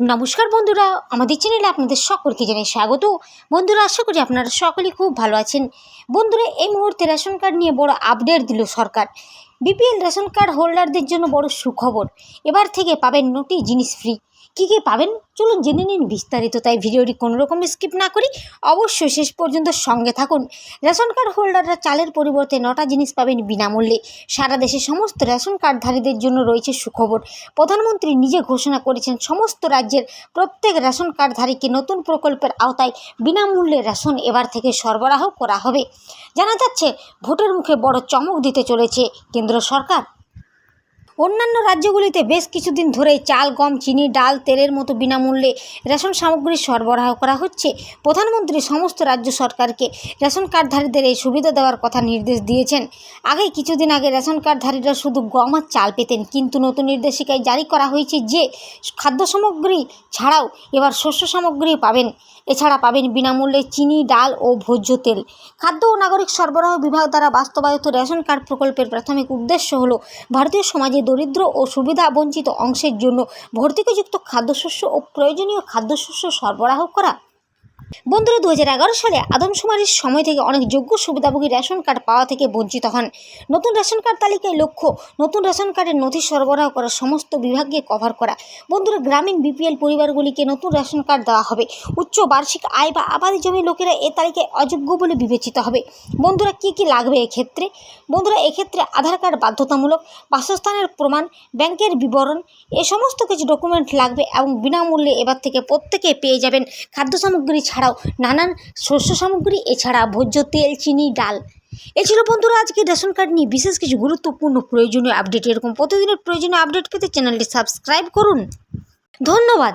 নমস্কার বন্ধুরা, আমাদের চ্যানেলে আপনাদের সকলকে জানাই স্বাগত। বন্ধুরা, আশা করি আপনারা সকলেই খুব ভালো আছেন। বন্ধুরা, এই মুহূর্তে রেশন কার্ড নিয়ে বড় আপডেট দিল সরকার। বিপিএল রেশন কার্ড হোল্ডারদের জন্য বড় সুখবর। এবার থেকে পাবেন নটি জিনিস ফ্রি। কী কী পাবেন? চলুন জেনে নিন বিস্তারিত। তাই ভিডিওটি কোনো রকম স্কিপ না করি, অবশ্যই শেষ পর্যন্ত সঙ্গে থাকুন। রেশন কার্ড হোল্ডাররা চালের পরিবর্তে নটা জিনিস পাবেন বিনামূল্যে। সারা দেশে সমস্ত রেশন কার্ডধারীদের জন্য রয়েছে সুখবর। প্রধানমন্ত্রী নিজে ঘোষণা করেছেন, সমস্ত রাজ্যের প্রত্যেক রেশন কার্ডধারীকে নতুন প্রকল্পের আওতায় বিনামূল্যে রেশন এবার থেকে সরবরাহ করা হবে। জানা যাচ্ছে, ভোটের মুখে বড় চমক দিতে চলেছে কেন্দ্র সরকার? অন্যান্য রাজ্যগুলিতে বেশ কিছুদিন ধরেই চাল, গম, চিনি, ডাল, তেলের মতো বিনামূল্যে রেশন সামগ্রী সরবরাহ করা হচ্ছে। প্রধানমন্ত্রী সমস্ত রাজ্য সরকারকে রেশন কার্ডধারীদের এই সুবিধা দেওয়ার কথা নির্দেশ দিয়েছেন। আগে কিছুদিন আগে রেশন কার্ডধারীরা শুধু গম আর চাল পেতেন, কিন্তু নতুন নির্দেশিকায় জারি করা হয়েছে যে, খাদ্য সামগ্রী ছাড়াও এবার শস্য সামগ্রী পাবেন। এছাড়া পাবেন বিনামূল্যে চিনি, ডাল ও ভোজ্য তেল। খাদ্য ও নাগরিক সরবরাহ বিভাগ দ্বারা বাস্তবায়িত রেশন কার্ড প্রকল্পের প্রাথমিক উদ্দেশ্য হল, ভারতীয় সমাজে দরিদ্র ও সুবিধা বঞ্চিত অংশের জন্য ভর্তুকিযুক্ত খাদ্যশস্য ও প্রয়োজনীয় খাদ্যশস্য সরবরাহ করা বন্ধুরা দু হাজার এগারো সালে আদমশুমারির সময় থেকে অনেক যোগ্য সুবিধাভোগী রেশন কার্ড পাওয়া থেকে বঞ্চিত হন। নতুন রেশন কার্ড তালিকায় লক্ষ্য, নতুন রেশন কার্ডের নথি সরবরাহ করা সমস্ত বিভাগকে কভার করা। বন্ধুরা, গ্রামীণ বিপিএল পরিবারগুলিকে নতুন রেশন কার্ড দেওয়া হবে। উচ্চ বার্ষিক আয় বা আবাদি জমি লোকেরা এ তালিকায় অযোগ্য বলে বিবেচিত হবে। বন্ধুরা, কি কি লাগবে এক্ষেত্রে? বন্ধুরা, এক্ষেত্রে আধার কার্ড বাধ্যতামূলক, বাসস্থানের প্রমাণ, ব্যাংকের বিবরণ, এ সমস্ত কিছু ডকুমেন্ট লাগবে এবং বিনামূল্যে এবার থেকে প্রত্যেকে পেয়ে যাবেন। খাদ্য সামগ্রী ছাড়াও নানান শস্য সামগ্রী, এছাড়া ভোজ্য তেল, চিনি, ডাল। এ ছিল বন্ধুরা আজকে রেশন কার্ড নিয়ে বিশেষ কিছু গুরুত্বপূর্ণ প্রয়োজনীয় আপডেট। এরকম প্রতিদিনের প্রয়োজনীয় আপডেট পেতে চ্যানেলটি সাবস্ক্রাইব করুন। ধন্যবাদ।